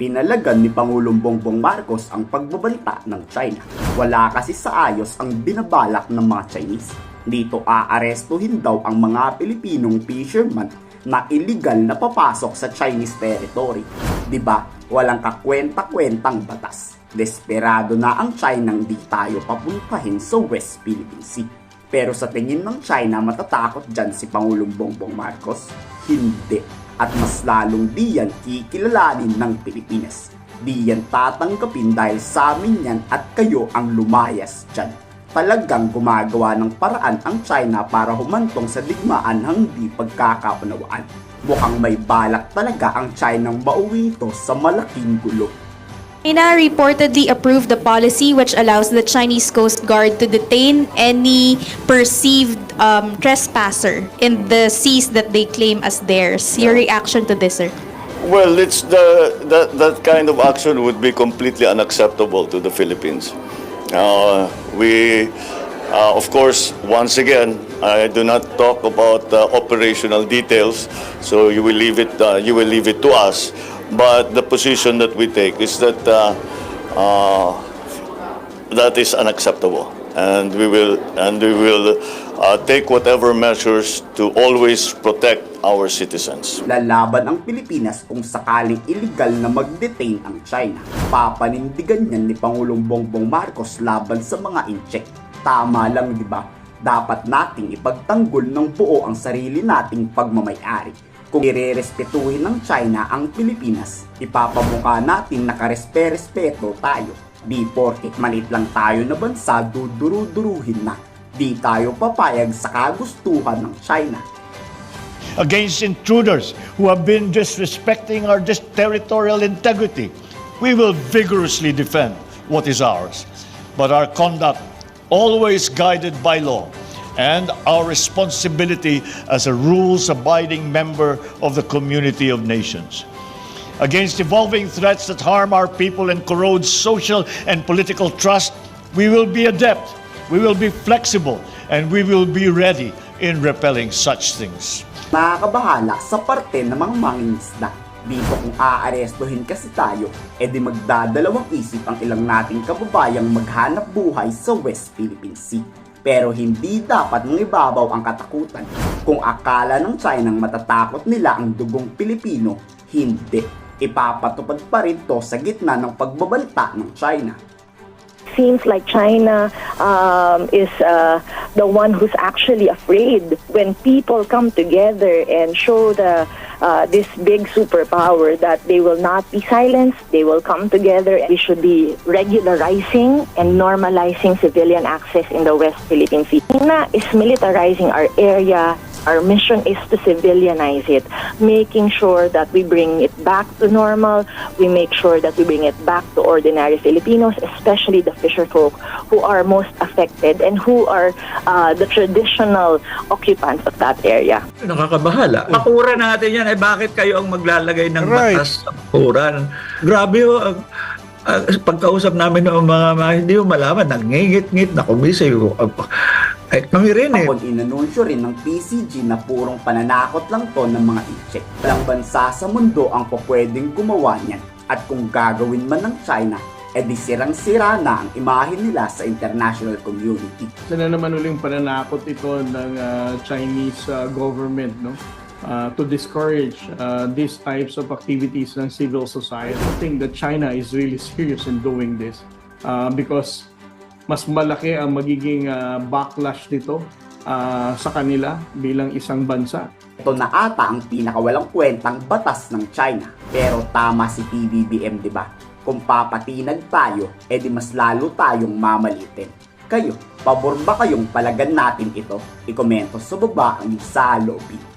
Pinalagan ni Pangulong Bongbong Marcos ang pagbabanta ng China. Wala kasi sa ayos ang binabalak ng mga Chinese. Dito aarestuhin daw ang mga Pilipinong fisherman na illegal na papasok sa Chinese territory. ba? Walang kakwenta-kwentang batas. Desperado na ang China di tayo papuntahin sa West Philippine Sea. Pero sa tingin ng China, matatakot dyan si Pangulong Bongbong Marcos? Hindi. At mas lalong di yan kikilalanin ng Pilipinas. Di yan tatanggapin dahil sa amin yan at kayo ang lumayas dyan. Talagang gumagawa ng paraan ang China para humantong sa digmaan ng di pagkakaunawaan. Mukhang may balak talaga ang China ng mauwi ito sa malaking gulo. China reportedly approved the policy which allows the Chinese Coast Guard to detain any perceived um, trespasser in the seas that they claim as theirs. Your reaction to this, sir? Well, it's the that that kind of action would be completely unacceptable to the Philippines. Uh, we, uh, of course, once again, I do not talk about uh, operational details, so you will leave it uh, you will leave it to us. But the position that we take is that uh, uh, that is unacceptable, and we will and we will uh, take whatever measures to always protect our citizens. Lalaban ang Pilipinas kung sakaling illegal na mag-detain ang China. Papanindigan yan ni Pangulong Bongbong Marcos laban sa mga incheck. Tama lang, di ba? Dapat nating ipagtanggol ng buo ang sarili nating pagmamayari. Kung irerespetuhin ng China ang Pilipinas, ipapamuka natin nakarespe-respeto tayo. Di porket maliit lang tayo na bansa, duduru-duruhin na. Di tayo papayag sa kagustuhan ng China. against intruders who have been disrespecting our territorial integrity. We will vigorously defend what is ours, but our conduct always guided by law and our responsibility as a rules abiding member of the community of nations. Against evolving threats that harm our people and corrode social and political trust, we will be adept, we will be flexible, and we will be ready in repelling such things. nakakabahala sa parte ng mga mangingisda. Dito kung aarestuhin kasi tayo, edi magdadalawang isip ang ilang nating kababayang maghanap buhay sa West Philippine Sea. Pero hindi dapat ng ibabaw ang katakutan. Kung akala ng China matatakot nila ang dugong Pilipino, hindi. Ipapatupad pa rin to sa gitna ng pagbabanta ng China. seems like China um, is uh, the one who's actually afraid when people come together and show the uh, this big superpower that they will not be silenced. They will come together. We should be regularizing and normalizing civilian access in the West Philippine Sea. China is militarizing our area. Our mission is to civilianize it, making sure that we bring it back to normal. We make sure that we bring it back to ordinary Filipinos, especially the fisher folk who are most affected and who are uh, the traditional occupants of that area. Nakakabahala. Pakuran natin yan. Eh bakit kayo ang maglalagay ng Right. batas sa pakuran? Grabe ho. ang- ang- pagkausap namin ng mga, mga hindi mo malaman, nangingit-ngit, nakumbisi. Eh, kami rin eh. Kapag inanunsyo rin ng PCG na purong pananakot lang to ng mga incheck. Walang bansa sa mundo ang pwedeng gumawa niyan. At kung gagawin man ng China, edi sirang-sira na ang imahe nila sa international community. Isa na naman uling pananakot ito ng ah, Chinese ah, government no Ah, to discourage ah, these types of activities ng civil society. I think that China is really serious in doing this ah, because mas malaki ang magiging ah, backlash nito ah, sa kanila bilang isang bansa. Ito na ata ang pinakawalang kwentang batas ng China. Pero tama si PBBM, di ba? Kung papatinag tayo, edi mas lalo tayong mamalitin. Kayo, pabor ba kayong palagan natin ito? Ikomento sa baba ang saloobin.